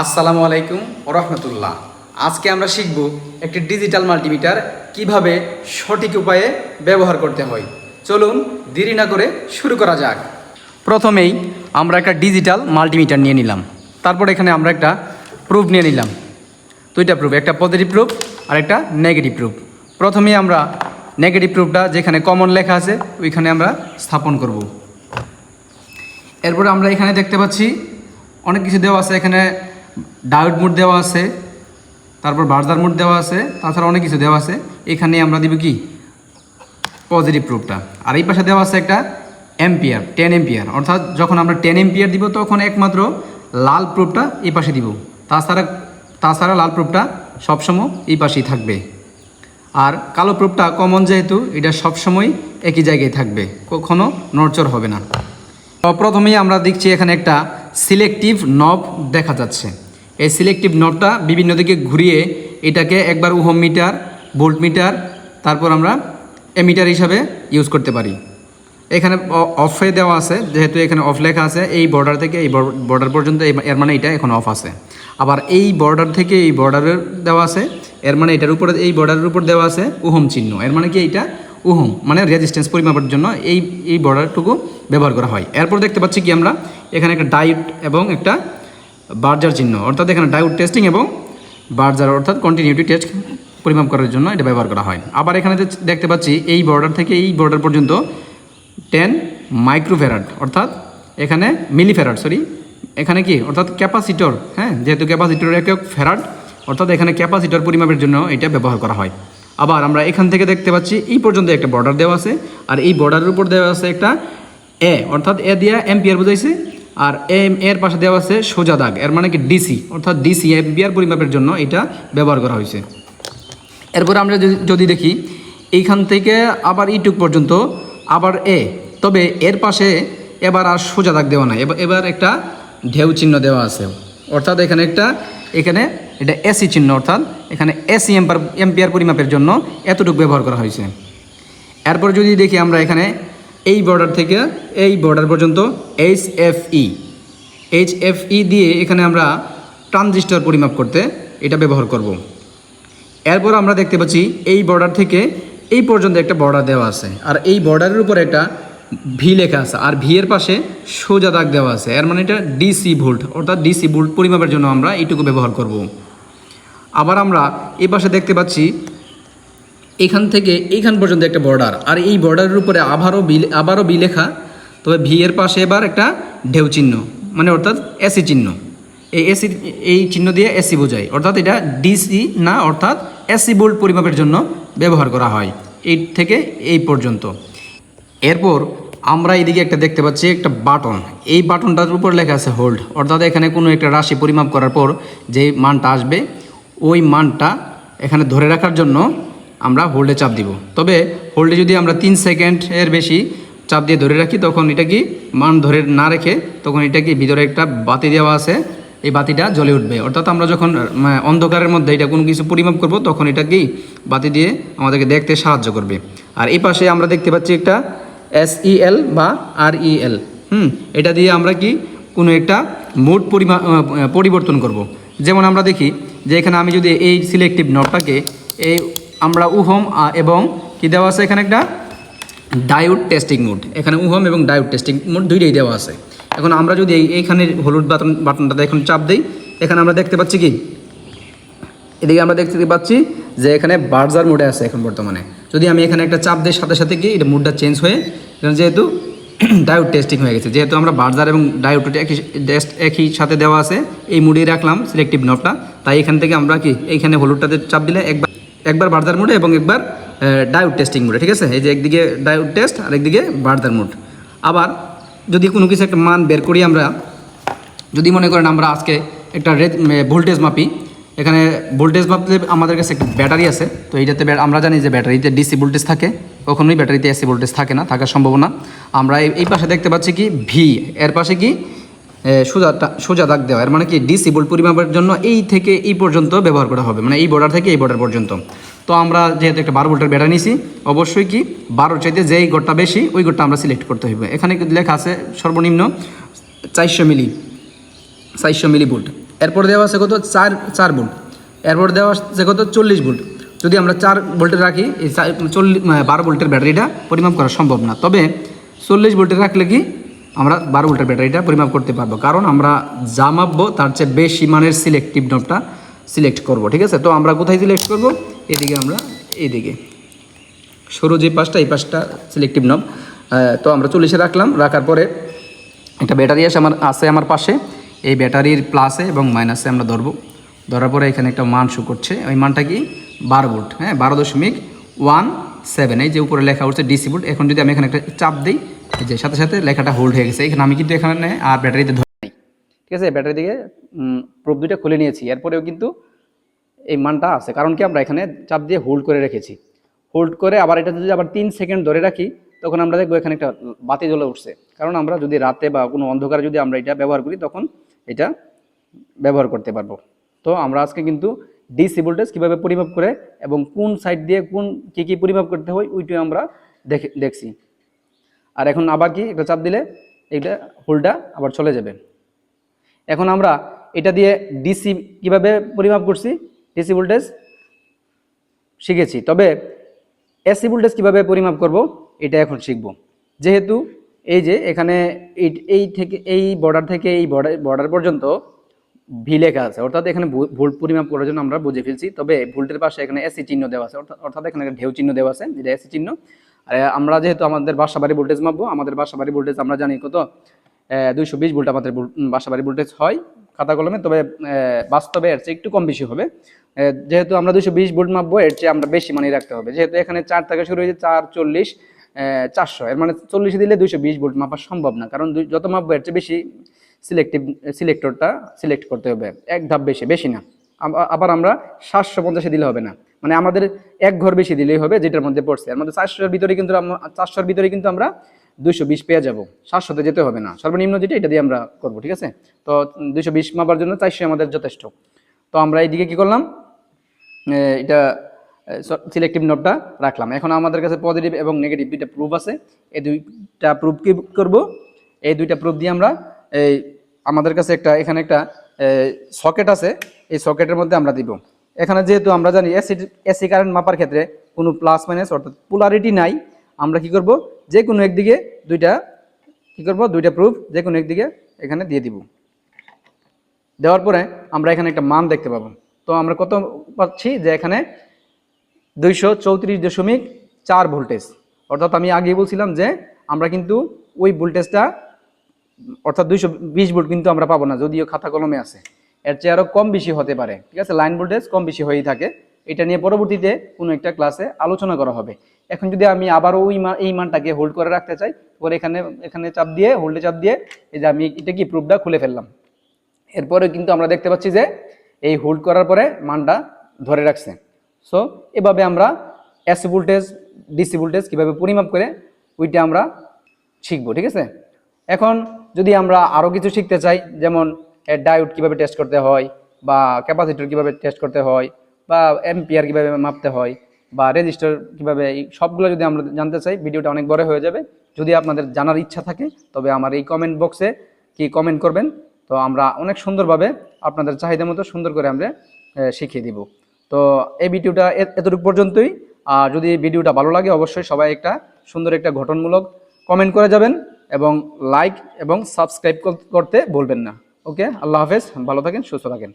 আসসালামু আলাইকুম রহমতুল্লাহ। আজকে আমরা শিখব একটি ডিজিটাল মাল্টিমিটার কীভাবে সঠিক উপায়ে ব্যবহার করতে হয়। চলুন দেরি না করে শুরু করা যাক। প্রথমেই আমরা একটা ডিজিটাল মাল্টিমিটার নিয়ে নিলাম। তারপর এখানে আমরা একটা প্রুফ নিয়ে নিলাম। দুইটা প্রুফ, একটা পজিটিভ প্রুফ আর একটা নেগেটিভ প্রুফ। প্রথমেই আমরা নেগেটিভ প্রুফটা যেখানে কমন লেখা আছে, ওইখানে আমরা স্থাপন করব। এরপরে আমরা এখানে দেখতে পাচ্ছি অনেক কিছু দেওয়া আছে। এখানে ডায়োড মোড দেওয়া আছে, তারপর বার্জার মোড দেওয়া আছে, তাছাড়া অনেক কিছু দেওয়া আছে। এখানে আমরা দিব কি? পজিটিভ প্রুফটা। আর এই পাশে দেওয়া আছে একটা এম্পিয়ার টেন এম্পিয়ার অর্থাৎ যখন আমরা টেন এম্পিয়ার দিব, তখন একমাত্র লাল প্রুফটা এই পাশে দিব। তাছাড়া তাছাড়া লাল প্রুফটা সবসময় এই পাশেই থাকবে। আর কালো প্রুফটা কমন যেহেতু, এটা সবসময় একই জায়গায় থাকবে। কখনো নড়চড় হবে না। প্রথমেই আমরা দেখছি এখানে একটা সিলেক্টিভ নব দেখা যাচ্ছে। এই সিলেক্টিভ নটটা বিভিন্ন দিকে ঘুরিয়ে এটাকে একবার ওহম মিটার ভোল্ট মিটার, তারপর আমরা এমিটার হিসাবে ইউজ করতে পারি। এখানে অফে দেওয়া আছে, যেহেতু এখানে অফ লেখা আছে, এই বর্ডার থেকে এই বর্ডার পর্যন্ত এর মানে এটা এখন অফ আছে। আবার এই বর্ডার থেকে এই বর্ডারের দেওয়া আছে, এর মানে এটার উপরে, এই বর্ডারের উপর দেওয়া আছে উহম চিহ্ন। এর মানে কি এইটা? উহম মানে রেজিস্ট্যান্স পরিমাপের জন্য এই এই বর্ডারটুকু ব্যবহার করা হয়। এরপর দেখতে পাচ্ছি কি আমরা, এখানে একটা ডাইট এবং একটা বার্জার চিহ্ন। অর্থাৎ এখানে ডায়োড টেস্টিং এবং বার্জার অর্থাৎ কন্টিনিউটি টেস্ট পরিমাপ করার জন্য এটা ব্যবহার করা হয়। আবার এখানে দেখতে পাচ্ছি, এই বর্ডার থেকে এই বর্ডার পর্যন্ত টেন মাইক্রোফেরাড অর্থাৎ এখানে মিলিফেরাড সরি এখানে কি? অর্থাৎ ক্যাপাসিটর হ্যাঁ যেহেতু ক্যাপাসিটর একক ফেরাড অর্থাৎ এখানে ক্যাপাসিটর পরিমাপের জন্য এটা ব্যবহার করা হয়। আবার আমরা এখান থেকে দেখতে পাচ্ছি, এই পর্যন্ত একটা বর্ডার দেওয়া আছে, আর এই বর্ডারের উপর দেওয়া আছে একটা এ অর্থাৎ এ দিয়া এম্পিয়ার বুঝাইছে। আর এম, এর পাশে দেওয়া আছে সোজা দাগ। এর মানে কি ডিসি অর্থাৎ ডিসি এম্পিয়ার পরিমাপের জন্য এটা ব্যবহার করা হয়েছে। এরপরে আমরা যদি- দেখি, এইখান থেকে আবার ইটুক পর্যন্ত, আবার এ তবে এর পাশে এবার আর সোজা দাগ দেওয়া নাই। এবার একটা ঢেউ চিহ্ন দেওয়া আছে। অর্থাৎ এখানে একটা, এখানে এটা এসি চিহ্ন, অর্থাৎ এখানে এসি এম্পার এম্পিয়ার পরিমাপের জন্য এতটুকু ব্যবহার করা হয়েছে। এরপর যদি দেখি আমরা এখানে এই বর্ডার থেকে এই বর্ডার পর্যন্ত H F E H F E দিয়ে এখানে আমরা ট্রানজিস্টর পরিমাপ করতে এটা ব্যবহার করব। এরপর আমরা দেখতে পাচ্ছি এই বর্ডার থেকে এই পর্যন্ত একটা বর্ডার দেওয়া আছে আর এই বর্ডারের উপর একটা ভি লেখা আছে আর ভি এর পাশে সোজা দাগ দেওয়া আছে এর মানে এটা ডিসি ভোল্ট অর্থাৎ ডিসি ভোল্ট পরিমাপের জন্য আমরা এইটুকু ব্যবহার করব। আবার আমরা এই পাশে দেখতে পাচ্ছি এখান থেকে এইখান পর্যন্ত একটা বর্ডার আর এই বর্ডারের উপরে আবারও বিল আবারও বি লেখা। তবে ভি এর পাশে এবার একটা ঢেউ চিহ্ন মানে অর্থাৎ এসি চিহ্ন। এই এসি, এই চিহ্ন দিয়ে এসি বোঝায়। অর্থাৎ এটা ডিসি না, অর্থাৎ এসি বোল্ট পরিমাপের জন্য ব্যবহার করা হয়। এই থেকে এই পর্যন্ত। এরপর আমরা এইদিকে একটা দেখতে পাচ্ছি একটা বাটন। এই বাটনটার উপর লেখা আছে হোল্ড অর্থাৎ এখানে কোনো একটা রাশি পরিমাপ করার পর যে মানটা আসবে, ওই মানটা এখানে ধরে রাখার জন্য আমরা হোল্ডে চাপ দিব। তবে হোল্ডে যদি আমরা তিন সেকেন্ডের বেশি চাপ দিয়ে ধরে রাখি, তখন এটা কি মান ধরে না রেখে, তখন এটা কি ভিতরে একটা বাতি দেওয়া আছে, এই বাতিটা জ্বলে উঠবে। অর্থাৎ আমরা যখন অন্ধকারের মধ্যে এটা কোনো কিছু পরিমাপ করব, তখন এটা কি বাতি দিয়ে আমাদেরকে দেখতে সাহায্য করবে। আর এই পাশে আমরা দেখতে পাচ্ছি একটা এস এল বা আর এল হুম, এটা দিয়ে আমরা কি কোনো একটা মোড পরিমা পরিবর্তন করব। যেমন আমরা দেখি যে এখানে আমি যদি এই সিলেক্টিভ নটটাকে এই আমরা উহম এবং কি দেওয়া আছে এখানে একটা? Diode testing mode. এখানে উহম এবং ডায়োড টেস্টিং মোড দুইটাই দেওয়া আছে। এখন আমরা যদি এই- এইখানে হলুদ বাটন, বাটনটাতে এখন চাপ দিই, এখানে আমরা দেখতে পাচ্ছি কি? এদিকে আমরা দেখতে পাচ্ছি যে এখানে বার্জার মোডে আছে এখন বর্তমানে। যদি আমি এখানে একটা চাপ দিই সাথে সাথে কি, এটা মুডটা চেঞ্জ হয়ে যেহেতু ডায়োড টেস্টিং হয়ে গেছে, যেহেতু আমরা বার্জার এবং ডায়োড একই টেস্ট, একই সাথে দেওয়া আছে, এই মুডেই রাখলাম সিলেক্টিভ নবটা তাই এখান থেকে আমরা কি, এইখানে হলুদটাতে চাপ দিলে একবার একবার বার্দার মোডে এবং একবার ডায়োড টেস্টিং মোডে, ঠিক আছে? এই যে একদিকে ডায়োড টেস্ট আর একদিকে বার্দার মোড। আবার যদি কোনো কিছু একটা মান বের করি আমরা, যদি মনে করেন আমরা আজকে একটা ভোল্টেজ মাপি, এখানে ভোল্টেজ মাপতে আমাদের কাছে একটা ব্যাটারি আছে, তো এইটাতে আমরা জানি যে ব্যাটারিতে ডিসি ভোল্টেজ থাকে, কখনোই ব্যাটারিতে এসি ভোল্টেজ থাকে না, থাকার সম্ভাবনা। আমরা এই- পাশে দেখতে পাচ্ছি কি? ভি, এর পাশে কি? সোজা টা- সোজা দাগ দেওয়া। এর মানে কি? ডিসি ভোল্ট পরিমাপের জন্য এই থেকে এই পর্যন্ত ব্যবহার করা হবে। মানে এই বর্ডার থেকে এই বর্ডার পর্যন্ত। তো আমরা যেহেতু একটা বারো ভোল্টের ব্যাটারি নিছি, অবশ্যই কি? বারোর চাইতে যেই গোটটা বেশি, ওই গোটটা আমরা সিলেক্ট করতে হবে এখানে লেখা আছে সর্বনিম্ন চারশো মিলি চারশো মিলি ভোল্ট। এরপর দেওয়া আছে কত? চার চার ভোল্ট। এরপর দেওয়া আছে কত? চল্লিশ ভোল্ট। যদি আমরা চার ভোল্টে রাখি, এই চল্লিশ বারো ভোল্টের ব্যাটারিটা পরিমাপ করা সম্ভব না। তবে চল্লিশ ভোল্টে রাখলে কি? আমরা বারো ভোল্টের ব্যাটারিটা পরিমাপ করতে পারব। কারণ আমরা যা মাপবো তার চেয়ে বেশি মানের সিলেক্টিভ নবটা সিলেক্ট করব, ঠিক আছে? তো আমরা কোথায় সিলেক্ট করব? এদিকে আমরা, এদিকে। সরু যে পাশটা, এই পাশটা সিলেক্টিভ নব তো আমরা চল্লিশে রাখলাম, রাখার পরে একটা ব্যাটারি আছে আমার আছে আমার পাশে। এই ব্যাটারির প্লাসে এবং মাইনাসে আমরা ধরবো। ধরার পরে এখানে একটা মান শু করছে। ওই মানটা কি? বারো ভোল্ট হ্যাঁ? বারো দশমিক ওয়ান সেভেন এই যে উপরে লেখা উঠছে ডিসি ভোল্ট এখন যদি আমি এখানে একটা চাপ দিই যে সাথে সাথে লেখাটা হোল্ড হয়ে গেছে। এখানে আমি কিন্তু এখানে আর ব্যাটারিতে ধরে নেই। ঠিক আছে, ব্যাটারি দিকে প্রোব দুইটা খুলে নিয়েছি। এরপরেও কিন্তু এই মানটা আছে। কারণ কি, আমরা এখানে চাপ দিয়ে হোল্ড করে রেখেছি। হোল্ড করে আবার এটা যদি আবার তিন সেকেন্ড ধরে রাখি, তখন আমরা দেখব এখানে একটা বাতি জ্বলে উঠছে। কারণ আমরা যদি রাতে বা কোনো অন্ধকারে যদি আমরা এটা ব্যবহার করি, তখন এটা ব্যবহার করতে পারব। তো আমরা আজকে কিন্তু ডিসি ভোল্টেজ কীভাবে পরিমাপ করে এবং কোন সাইড দিয়ে কোন কী কী পরিমাপ করতে হয়, ওইটাই আমরা দেখে দেখছি। আর এখন আবার কি? একটা চাপ দিলে এইটা হোলটা আবার চলে যাবে। এখন আমরা এটা দিয়ে ডিসি কীভাবে পরিমাপ করছি? ডিসি ভোল্টেজ শিখেছি। তবে এসি ভোল্টেজ কীভাবে পরিমাপ করব? এটা এখন শিখব। যেহেতু এই যে এখানে এই- থেকে এই বর্ডার থেকে এই বর্ডার বর্ডার পর্যন্ত ভি লেখা আছে। অর্থাৎ এখানে ভোল্ট পরিমাপ করার জন্য আমরা বুঝে ফেলছি। তবে ভোল্টের পাশে এখানে এসি চিহ্ন দেওয়া আছে। অর্থাৎ এখানে ঢেউ চিহ্ন দেওয়া আছে। যেটা এসি চিহ্ন। আর, আমরা যেহেতু আমাদের বাসা বাড়ি ভোল্টেজ মাপবো, আমাদের বাসা বাড়ি ভোল্টেজ আমরা জানি কত? দুইশো বিশ ভোল্ট আমাদের বাসা বাড়ি ভোল্টেজ হয় খাতা কলমে, তবে বাস্তবে এর চেয়ে একটু কম বেশি হবে। যেহেতু আমরা দুইশো বিশ ভোল্ট মাপবো, এর চেয়ে আমরা বেশি মানে রাখতে হবে। যেহেতু এখানে চার থেকে শুরু হয়েছে চার চল্লিশ চারশো, এর মানে চল্লিশে দিলে দুইশো বিশ ভোল্ট মাপা সম্ভব না, কারণ যত মাপবো এর চেয়ে বেশি সিলেক্টিভ, সিলেক্টরটা সিলেক্ট করতে হবে, এক ধাপ বেশি বেশি না। আবার আমরা সাতশো পঞ্চাশে দিলে হবে না। মানে আমাদের এক ঘর বেশি দিলেই হবে, যেটার মধ্যে পড়ছে। এর মধ্যে চারশোর ভিতরে কিন্তু চারশোর ভিতরে কিন্তু আমরা দুইশো বিশ পেয়ে যাব। সাতশোতে যেতে হবে না। সর্বনিম্ন যেটা, এটা দিয়ে আমরা করব, ঠিক আছে? তো দুইশো বিশ মাপার জন্য চারশো আমাদের যথেষ্ট। তো আমরা এইদিকে কি করলাম? এটা সিলেক্টিভ নোটটা রাখলাম। এখন আমাদের কাছে পজিটিভ এবং নেগেটিভ দুইটা প্রুফ আছে। এই দুইটা প্রুফ কি করব? এই দুইটা প্রুফ দিয়ে আমরা এই আমাদের কাছে একটা এখানে একটা সকেট আছে, এই সকেটের মধ্যে আমরা দিব। এখানে যেহেতু আমরা জানি এসি এসি কারেন্ট মাপার ক্ষেত্রে কোনো প্লাস মাইনাস অর্থাৎ পোলারিটি নাই, আমরা কি করব? যে কোনো একদিকে দুইটা, কি করব? দুইটা প্রুফ যে কোনো একদিকে এখানে দিয়ে দিব। দেওয়ার পরে আমরা এখানে একটা মান দেখতে পাবো। তো আমরা কত পাচ্ছি? যে এখানে দুইশো চৌত্রিশ দশমিক চার ভোল্টেজ অর্থাৎ আমি আগে বলছিলাম যে আমরা কিন্তু ওই ভোল্টেজটা অর্থাৎ দুইশো বিশ ভোল্ট কিন্তু আমরা পাবো না, যদিও খাতা কলমে আছে। এর চেয়ে আরও কম বেশি হতে পারে, ঠিক আছে? লাইন ভোল্টেজ কম বেশি হয়েই থাকে। এটা নিয়ে পরবর্তীতে কোনো একটা ক্লাসে আলোচনা করা হবে। এখন যদি আমি আবারও ওই এই মানটাকে হোল্ড করে রাখতে চাই পরে এখানে এখানে চাপ দিয়ে হোল্ডে চাপ দিয়ে, এই যে আমি এটা কি প্রুফটা খুলে ফেললাম। এরপরে কিন্তু আমরা দেখতে পাচ্ছি যে এই হোল্ড করার পরে মানটা ধরে রাখছে। সো এভাবে আমরা এসি ভোল্টেজ ডিসি ভোল্টেজ কীভাবে পরিমাপ করে, ওইটা আমরা শিখব, ঠিক আছে? এখন যদি আমরা আরও কিছু শিখতে চাই, যেমন ডায়োড কীভাবে টেস্ট করতে হয়, বা ক্যাপাসিটর কীভাবে টেস্ট করতে হয়, বা এম্পিয়ার কীভাবে মাপতে হয়, বা রেজিস্টার কীভাবে, এই সবগুলো যদি আমরা জানতে চাই, ভিডিওটা অনেক বড় হয়ে যাবে। যদি আপনাদের জানার ইচ্ছা থাকে, তবে আমার এই কমেন্ট বক্সে কি কমেন্ট করবেন, তো আমরা অনেক সুন্দরভাবে আপনাদের চাহিদা মতো সুন্দর করে আমরা শিখিয়ে দিব। তো এই ভিডিওটা এতটুকু পর্যন্তই। আর যদি ভিডিওটা ভালো লাগে, অবশ্যই সবাই একটা সুন্দর একটা গঠনমূলক কমেন্ট করে যাবেন। এবং লাইক এবং সাবস্ক্রাইব করতে বলবেন না। ওকে আল্লাহ হাফেজ ভালো থাকেন সুস্থ থাকেন।